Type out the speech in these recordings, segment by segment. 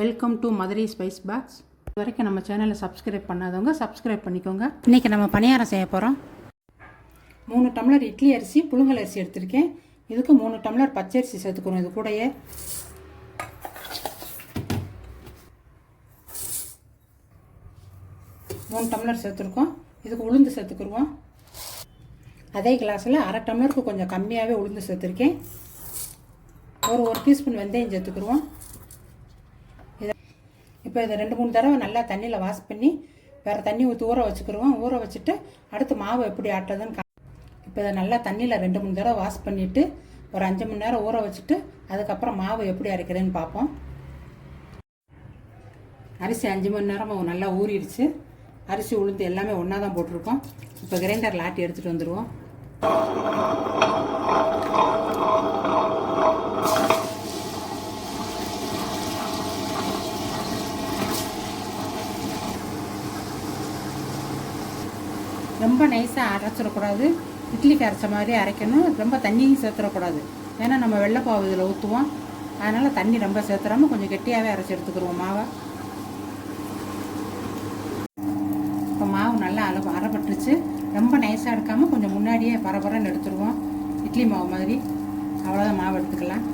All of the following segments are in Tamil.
Welcome to Madurai spice box இது வரைக்கும் நம்ம சேனலை சப்ஸ்கிரைப் பண்ணாதவங்க சப்ஸ்கிரைப் பண்ணிக்கோங்க. இன்றைக்கி நம்ம பணியாரம் செய்ய போகிறோம் மூணு டம்ளர் இட்லி அரிசி புழுங்கல் அரிசி எடுத்திருக்கேன். இதுக்கு மூணு டம்ளர் பச்சரிசி சேர்த்துக்கிறோம் இது கூடயே மூணு டம்ளர் சேர்த்துருக்கோம். இதுக்கு உளுந்து சேர்த்துக்குருவோம் அதே கிளாஸில் அரை டம்ளருக்கு கொஞ்சம் கம்மியாகவே உளுந்து சேர்த்துருக்கேன். ஒரு ஒரு டீஸ்பூன் வெந்தயம் சேர்த்துக்குருவோம் இப்போ இதை ரெண்டு மூணு தடவை நல்லா தண்ணியில் வாஷ் பண்ணி வேறு தண்ணி ஊற்றி ஊற வச்சுக்கிருவோம். ஊற வச்சுட்டு அடுத்து மாவு எப்படி ஆட்டுறதுன்னு கா இப்போ இதை நல்லா தண்ணியில் ரெண்டு மூணு தடவை வாஷ் பண்ணிவிட்டு ஒரு அஞ்சு மணி நேரம் ஊற வச்சுட்டு அதுக்கப்புறம் மாவு எப்படி அரைக்கிறதுன்னு பார்ப்போம். அரிசி அஞ்சு மணி நேரம் நல்லா ஊறிடுச்சு. அரிசி உளுந்து எல்லாமே ஒன்றா தான் போட்டிருக்கோம். இப்போ கிரைண்டரில் ஆட்டி எடுத்துகிட்டு வந்துடுவோம் ரொம்ப நைஸாக அரைச்சிடக்கூடாது. இட்லிக்கு அரைச்ச மாதிரி அரைக்கணும். ரொம்ப தண்ணியும் சேர்த்துடக்கூடாது. ஏன்னா நம்ம வெள்ளைப்பாவு இதில் ஊற்றுவோம் அதனால் தண்ணி ரொம்ப சேர்த்துறாம கொஞ்சம் கெட்டியாகவே அரைச்சி எடுத்துக்கிடுவோம் மாவை. இப்போ மாவு நல்லா அளவு அரைப்பட்டுருச்சு. ரொம்ப நைஸாக எடுக்காமல் கொஞ்சம் முன்னாடியே பரபரன்னு எடுத்துருவோம். இட்லி மாவு மாதிரி. அவ்வளோதான் மாவு எடுத்துக்கலாம்.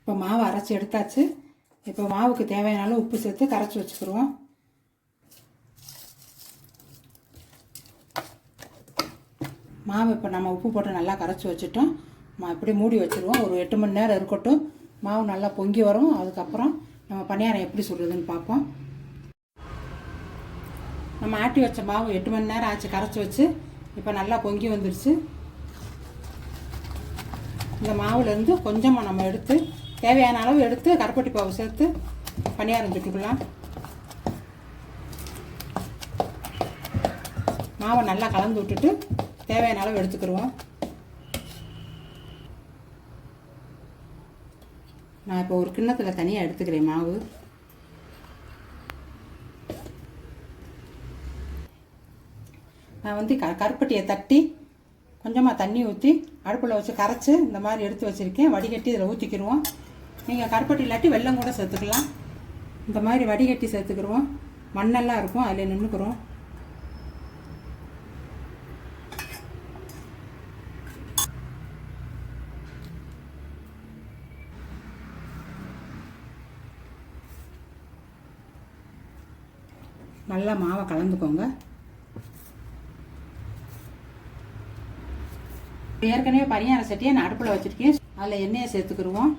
இப்போ மாவு அரைச்சி எடுத்தாச்சு. இப்போ மாவுக்கு தேவையான அளவு உப்பு சேர்த்து கரைச்சி வச்சுக்கிடுவோம் மாவு இப்போ நம்ம உப்பு போட்டு நல்லா கரைச்சி வச்சுட்டோம். மா இப்படி மூடி வச்சுருவோம். ஒரு எட்டு மணி நேரம் இருக்கட்டும். மாவு நல்லா பொங்கி வரும். அதுக்கப்புறம் நம்ம பணியாரம் எப்படி சுடுறதுன்னு பார்ப்போம். நம்ம ஆட்டி வச்ச மாவு எட்டு மணி நேரம் ஆச்சு கரைச்சி வச்சு. இப்போ நல்லா பொங்கி வந்துருச்சு. இந்த மாவுலேருந்து கொஞ்சமாக நம்ம எடுத்து தேவையான அளவு எடுத்து கருப்பட்டி பாவு சேர்த்து பணியாரம் சுட்டுக்கலாம் மாவை நல்லா கலந்து விட்டுட்டு தேவையான அளவு எடுத்துக்கிடுவோம். நான் இப்போ ஒரு கிண்ணத்தில் தனியாக எடுத்துக்கிறேன் மாவு. நான் வந்து க கருப்பட்டியை தட்டி கொஞ்சமாக தண்ணி ஊற்றி அடுப்பில் வச்சு கரைச்சி இந்த மாதிரி எடுத்து வச்சுருக்கேன். வடிகட்டி இதில் ஊற்றிக்கிடுவோம் நீங்கள் கருப்பட்டி இல்லாட்டி வெள்ளம் கூட சேர்த்துக்கலாம். இந்த மாதிரி வடிகட்டி சேர்த்துக்கிறோம் மண்ணெல்லாம் இருக்கும் அதில் நின்றுக்கிறோம் நல்லா மாவை கலந்துக்கோங்க. ஏற்கனவே பனியார சட்டியை நான் அடுப்பில் வச்சுருக்கேன். அதில் எண்ணெயை சேர்த்துக்கிடுவோம்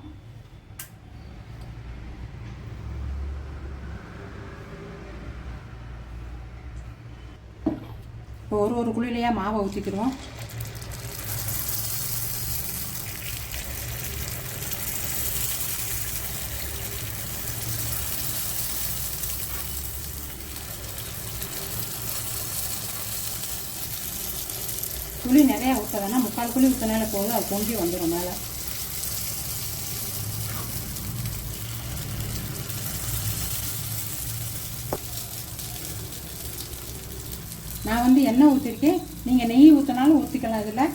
இப்போ ஒரு ஒரு குழிலையாக மாவை ஊற்றிக்கிடுவோம் புளி நிறையா ஊற்ற வேணாம் முக்கால் புளி ஊற்றினால போதும் அது பொங்கி வந்துடும் மேலே. நான் வந்து எண்ணெய் ஊற்றிருக்கேன் நீங்கள் நெய் ஊற்றினாலும் ஊற்றிக்கலாம் இதில்.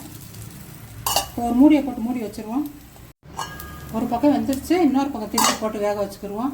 ஒரு மூடியை போட்டு மூடி வச்சுருவோம். ஒரு பக்கம் வெந்துருச்சு இன்னொரு பக்கம் திருப்பி போட்டு வேக வச்சுக்கிடுவோம்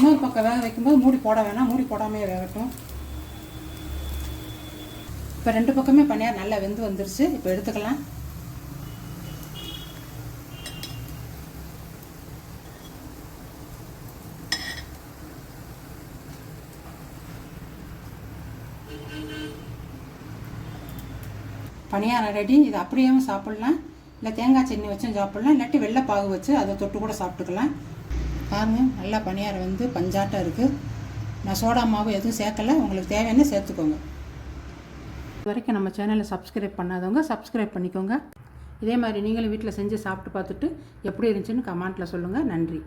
இன்னொரு பக்கம் வேக வைக்கும்போது மூடி போட வேணாம் மூடி போடாமே வேகட்டும். இப்போ ரெண்டு பக்கமே பனியார் நல்லா வெந்து வந்துருச்சு. இப்போ எடுத்துக்கலாம். பனியாரம் ரெடி இது அப்படியே சாப்பிட்லாம். இல்லை தேங்காய் சட்னி வச்சும் சாப்பிட்லாம். இல்லாட்டி வெள்ளைப்பாகு வச்சு அதை தொட்டு கூட சாப்பிட்டுக்கலாம். பாருங்கள் நல்லா பணியாரம் வந்து பஞ்சாட்டம் இருக்குது நான் சோடா மாவு எதுவும் சேர்க்கல உங்களுக்கு தேவையான சேர்த்துக்கோங்க. இது வரைக்கும் நம்ம சேனலை சப்ஸ்கிரைப் பண்ணாதவங்க சப்ஸ்கிரைப் பண்ணிக்கோங்க. இதே மாதிரி நீங்களும் வீட்டில் செஞ்சு சாப்பிட்டு பார்த்துட்டு எப்படி இருந்துச்சுன்னு கமெண்ட்டில் சொல்லுங்கள் நன்றி.